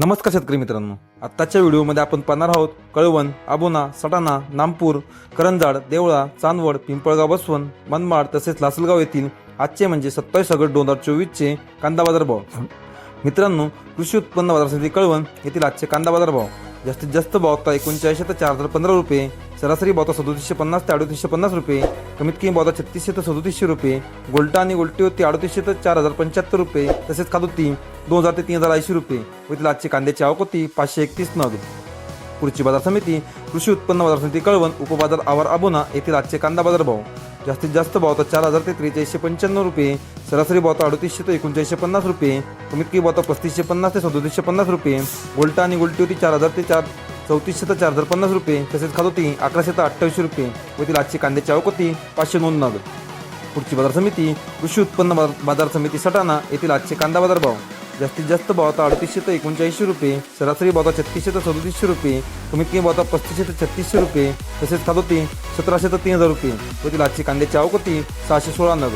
नमस्कार शेतकरी मित्रांनो. आत्ताच्या व्हिडिओमध्ये आपण पाहणार आहोत कळवण आबोना सटाणा नामपूर करंजाड देवळा चांदवड पिंपळगाव बसवण मनमाड तसेच लासलगाव येथील आजचे म्हणजे सत्तावीस ऑगस्ट दोन हजार चोवीसचे कांदा बाजार भाव मित्रांनो कृषी उत्पन्न बाजार समिती कळवण येथील आजचे कांदा बाजार भाव जास्तीत जास्त भाव आता एकोणचाळीसशे ते चार हजार पंधरा रुपये सरासरी भाव आता सदोतीसशे पन्नास ते अडोतीसशे पन्नास रुपये कमीत कमी भाव आता छत्तीसशे ते सदोतीसशे रुपये गोल्टा आणि गोल्टी होती अडतीसशे ते चार हजार पंच्याहत्तर रुपये तसेच खादोती दोन हजार ते तीन हजार ऐंशी रुपये व तिला आजची कांद्याची आवक होती पाचशे एकतीस नग. पुढची बाजार समिती कृषी उत्पन्न बाजार समिती कळवण उपबाजार आवार आबोना येथील आजचे कांदा बाजार भाव. जास्तीत जास्त भाव तर चार हजार ते त्रेचाळीसशे पंच्याण्णव रुपये. सरासरी भाव आता अडतीसशे ते एकोणचाळीसशे पन्नास रुपये. कमीत कमी भाव आता पस्तीसशे पन्नास ते सदोतीसशे पन्नास रुपये. गोल्टा आणि गोल्टी होती चार हजार ते चार चौतीसशे तर चार हजार पन्नास रुपये. तसेच खात होती अकराशे तर अठ्ठावीसशे रुपये व ती आजची कांद्याची आवक होती पाचशे नोंद नग. पुढची बाजार समिती कृषी उत्पन्न बाजार समिती सटाणा येथील आजचे कांदा बाजार भाव. जास्तीत जास्त भावता अडतीसशे ते एकोणचाळीसशे रुपये सरासरी भावता छत्तीसशे ते सदतीसशे रुपये कमीत कमी भाव आता पस्तीसशे ते छत्तीसशे रुपये तसेच खात होती सतराशे ते तीन हजार रुपये. व ती आजची कांद्याची आवक होती सहाशे सोळा नग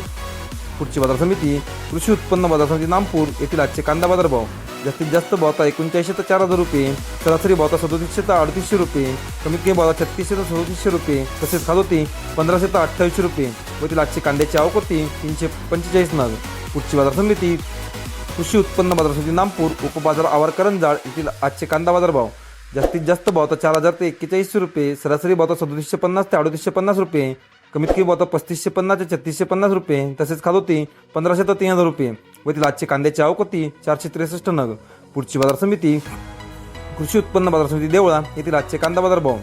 पुढची बाजार समिती कृषी उत्पन्न बाजार समिती नामपूर येथील आजचे कांदा बाजार भाव. जास्तीत जास्त भावता एकोणचाळीसशे ते चार हजार रुपये सरासरी भावता सदोतीसशे ते अडतीसशे रुपये कमीत कमी भाव छत्तीसशे ते सदोतीसशे रुपये तसेच खात होती पंधराशे ते अठ्ठावीसशे रुपये. व ती आजची कांद्याची आवक होती तीनशे पंचेचाळीस नग. पुढची बाजार समिती कृषी उत्पन्न बाजार समिती नामपूर उपबाजार आवार करंजाळ येथील आजचे कांदा बाजार भाव जास्तीत जास्त भाव तर चार हजार ते एक्केचाळीसशे रुपये सरासरी भाव तर सदोतीसशे पन्नास ते अडतीसशे पन्नास रुपये कमीत कमी भाव तर पस्तीसशे पन्नास ते छत्तीसशे पन्नास रुपये तसेच खात होती पंधराशे ते तीन हजार रुपये. व तिला आजची कांद्याची आवक होती चारशे त्रेसष्ट नग. पुढची बाजार समिती कृषी उत्पन्न बाजार समिती देवळा येथील आजचे कांदा बाजार भाव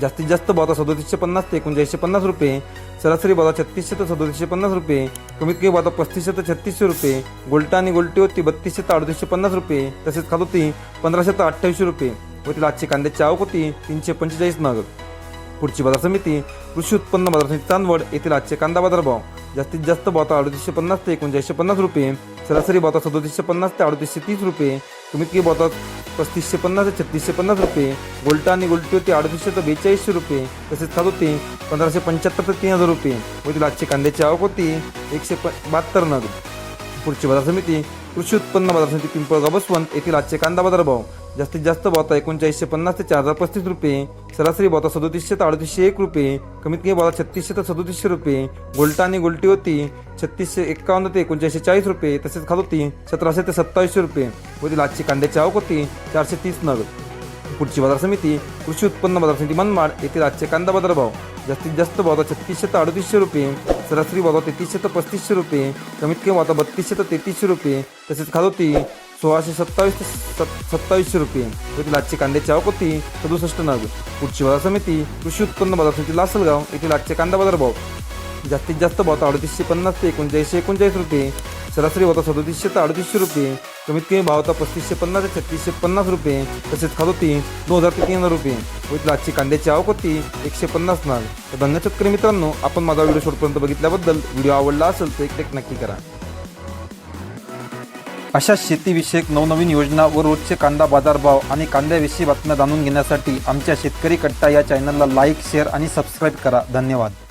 जास्तीत जास्त भाव सदोतीसशे पन्नास ते एकोणचाळीसशे पन्नास रुपये. सरासरी भाव छत्तीसशे ते सदोतीसशे पन्नास रुपये. कमीत कमी भाव पस्तीसशे ते छत्तीसशे रुपये. गोल्टा आणि गोल्टी होती बत्तीसशे ते अडतीसशे पन्नास रुपये. तसेच खात होती पंधराशे ते अठ्ठावीसशे रुपये. व तिला आजची कांद्याची आवक होती तीनशे पंचेचाळीस नग. पुढची बाजार समिती कृषी उत्पन्न बाजार समिती चांदवड येथील आजचे कांदा बाजार भाव जास्तीत जास्त भाव अडतीसशे पन्नास ते एकोणचाळीसशे पन्नास रुपये. सरासरी भाव सदोतीसशे पन्नास ते अडतीसशे तीस रुपये. तुम्ही की बोलतात पस्तीसशे पन्नास ते छत्तीसशे पन्नास रुपये. गोल्टा आणि गोल्टी होती अडतीसशे ते बेचाळीसशे रुपये. तसेच खात होती पंधराशे पंच्याहत्तर ते तीन हजार रुपये. व तिला आजची कांद्याची आवक होती एकशे प बहात्तर नग. पुढची बाजार समिती कृषी उत्पन्न बाजार समिती पिंपळगाव बसवंत येथील आजचे कांदा बाजार भाव. जास्तीत जास्त भाव एकोणचाळीसशे पन्नास ते चार हजार पस्तीस रुपये. सरासरी भाव सदोतीसशे ते अडतीसशे एक रुपये. कमीत कमी भाव छत्तीसशे ते सदोतीसशे रुपये. गोल्टा आणि गोल्टी होती छत्तीसशे एकावन्न ते एकोणचाळीसशे चाळीस रुपये. तसेच खात होती सतराशे ते सत्तावीसशे रुपये. व तिला आजची कांद्याची आवक होती चारशे तीस नग. पुढची बाजार समिती कृषी उत्पन्न बाजार समिती मनमाड येथील आजचे कांदा बाजार भाव जास्तीत जास्त भाव छत्तीसशे ते अडतीसशे रुपये सरासरी भाव तेहतीसशे ते पस्तीसशे रुपये कमीत कमी भाव आता बत्तीसशे ते तेहतीसशे रुपये तसेच खालोती होती सोळाशे सत्तावीस ते सत् सत्तावीसशे रुपये. व आजचे कांद्याची आवक होती सदुसष्ट नग. पुढची बाजार समिती कृषी उत्पन्न बाजार समिती लासलगाव येथील आजचे कांदा बाजार भाव. जास्तीत जास्त भाव अडतीसशे पन्नास ते एकोणचाळीसशे एकोणचाळीस रुपये सरासरी भाव सदोतीसशे ते अडतीसशे रुपये कमीत कमी भाव आता पस्तीसशे पन्नास ते छत्तीसशे पन्नास रुपये तसेच खात होती दोन हजार ते तीन हजार रुपये व आजची कांद्याची आवक होती एकशे पन्नास नाग. तर धन्यवाद शेतकरी मित्रांनो आपण माझा व्हिडिओ शॉर्टपर्यंत बघितल्याबद्दल व्हिडिओ आवडला असेल तर एक टेक नक्की करा. अशा शेतीविषयक नवनवीन योजना व रोजचे कांदा बाजारभाव आणि कांद्याविषयी बातम्या जाणून घेण्यासाठी आमच्या शेतकरी कट्टा या चॅनलला लाईक शेअर आणि सबस्क्राईब करा. धन्यवाद.